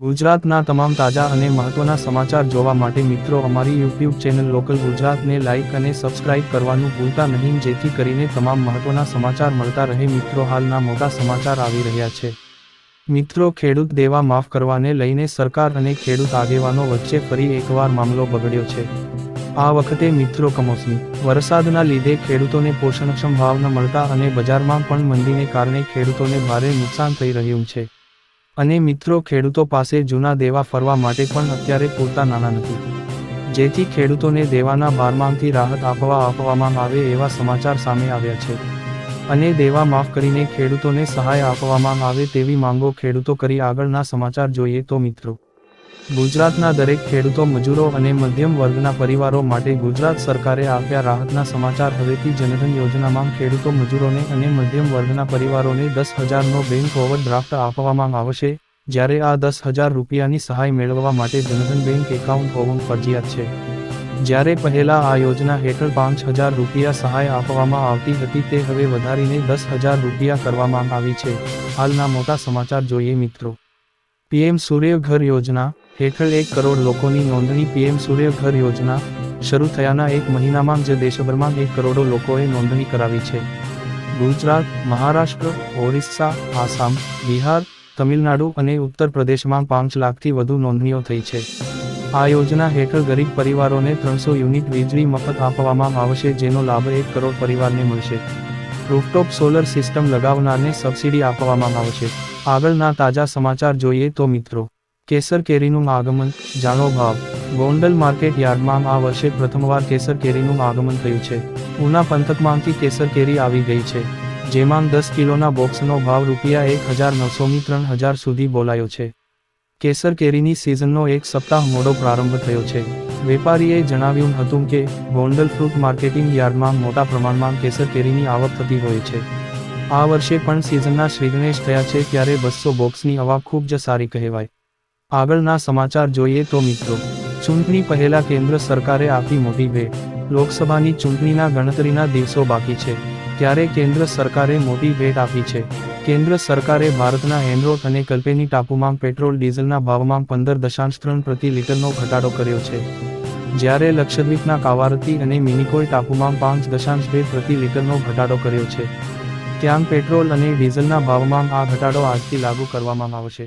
ગુજરાતના તમામ તાજા અને મહત્વના સમાચાર જોવા માટે મિત્રો અમારી યુટ્યુબ ચેનલ લોકલ ગુજરાતને લાઇક અને સબસ્ક્રાઇબ કરવાનું ભૂલતા નહીં, જેથી કરીને તમામ મહત્વના સમાચાર મળતા રહે. મિત્રો, હાલના મોટા સમાચાર આવી રહ્યા છે. મિત્રો, ખેડૂત દેવા માફ કરવાને લઈને સરકાર અને ખેડૂત આગેવાનો વચ્ચે ફરી એકવાર મામલો બગડ્યો છે. આ વખતે મિત્રો કમોસમી. વરસાદના લીધે ખેડૂતોને પોષણક્ષમ ભાવ ન મળતા અને બજારમાં પણ મંદીને કારણે ખેડૂતોને ભારે નુકસાન થઈ રહ્યું છે. અને મિત્રો ખેડૂતો પાસે જૂના દેવા ફરવા માટે પણ અત્યારે પૂરતા નાના નથી. જેથી ખેડૂતોને દેવાના બારમાંથી રાહત આપવા આપવામાં આવે એવા સમાચાર સામે આવ્યા છે. અને દેવા માફ કરીને ખેડૂતોને સહાય આપવામાં આવે તેવી માંગો ખેડૂતો કરી આગળના સમાચાર જોઈએ તો મિત્રો. ગુજરાતના દરેક ખેડૂતો મજૂરો અને મધ્યમ વર્ગના પરિવારો માટે ગુજરાત સરકારે આપ્યા રાહતના સમાચાર હવેથી જનધન યોજનામાં ખેડૂતો મજૂરોને અને મધ્યમ વર્ગના પરિવારોને દસ હજારનો બેંક ઓવરડ્રાફ્ટ આપવામાં આવશે, જ્યારે આ દસ હજાર રૂપિયાની સહાય મેળવવા માટે જનધન બેંક એકાઉન્ટ હોવું ફરજિયાત છે. જ્યારે પહેલા આ યોજના હેઠળ પાંચ હજાર રૂપિયા સહાય આપવામાં આવતી હતી તે હવે વધારીને દસ હજાર રૂપિયા કરવામાં આવી છે. હાલના મોટા સમાચાર જોઈએ મિત્રો. પીએમ સૂર્ય ઘર યોજના હેઠળ એક કરોડ લોકોની નોંધણી પીએમ સૂર્ય ઘર યોજના શરૂ થયાના એક મહિનામાં જ દેશભરમાં એક કરોડો લોકોએ નોંધણી કરાવી છે. ગુજરાત, મહારાષ્ટ્ર, ઓરિસ્સા, આસામ, બિહાર, તમિલનાડુ અને ઉત્તર પ્રદેશમાં પાંચ લાખથી વધુ નોંધણીઓ થઈ છે. આ યોજના હેઠળ ગરીબ પરિવારોને ત્રણસો યુનિટ વીજળી મફત આપવામાં આવશે જેનો લાભ એક કરોડ પરિવારને મળશે. રૂફટોપ સોલર સિસ્ટમ લગાવનારને સબસિડી આપવામાં આવશે. આગળના તાજા સમાચાર જોઈએ તો મિત્રો કેસર કેરીનું આગમન, જાણો ભાવ, ગોંડલ માર્કેટ યાર્ડમાં આ વર્ષે પ્રથમવાર કેસર કેરીનું આગમન થયું છે. ઉના પંથકમાંથી કેસર કેરી આવી ગઈ છે, જેમાં દસ કિલોના બોક્સનો ભાવ રૂપિયા એક હજાર નવસોની ત્રણ હજાર સુધી બોલાયો છે. કેસર કેરીની સિઝનનો એક સપ્તાહ મોડો પ્રારંભ થયો છે. વેપારીએ જણાવ્યું હતું કે, ગોંડલ ફ્રૂટ માર્કેટિંગ યાર્ડમાં મોટા પ્રમાણમાં કેસર કેરીની આવક થતી હોય છે. આ વર્ષે પણ સિઝનના શ્રીગણેશ થયા છે, ત્યારે બસો બોક્સની આવક ખૂબ જ સારી કહેવાય. આગળના સમાચાર જોઈએ તો મિત્રો, ચૂંટણી પહેલા કેન્દ્ર સરકારે આપી મોટી ભેટ. લોકસભાની ચૂંટણીના ગણતરીના દિવસો બાકી છે, ત્યારે કેન્દ્ર સરકારે મોટી ભેટ આપી છે. કેન્દ્ર સરકારે ભારતના એનરોટ અને કલ્પેની ટાપુમાં પેટ્રોલ ડીઝલના ભાવમાં પંદર દશાંશ ત્રણ પ્રતિ લિટરનો ઘટાડો કર્યો છે. જ્યારે લક્ષદ્વીપના કાવારતી અને મિનિકોલ ટાપુમાં પાંચ દશાંશ બે પ્રતિ લિટરનો ઘટાડો કર્યો છે. ત્યાં પેટ્રોલ અને ડીઝલના ભાવમાં આ ઘટાડો આજથી લાગુ કરવામાં આવશે.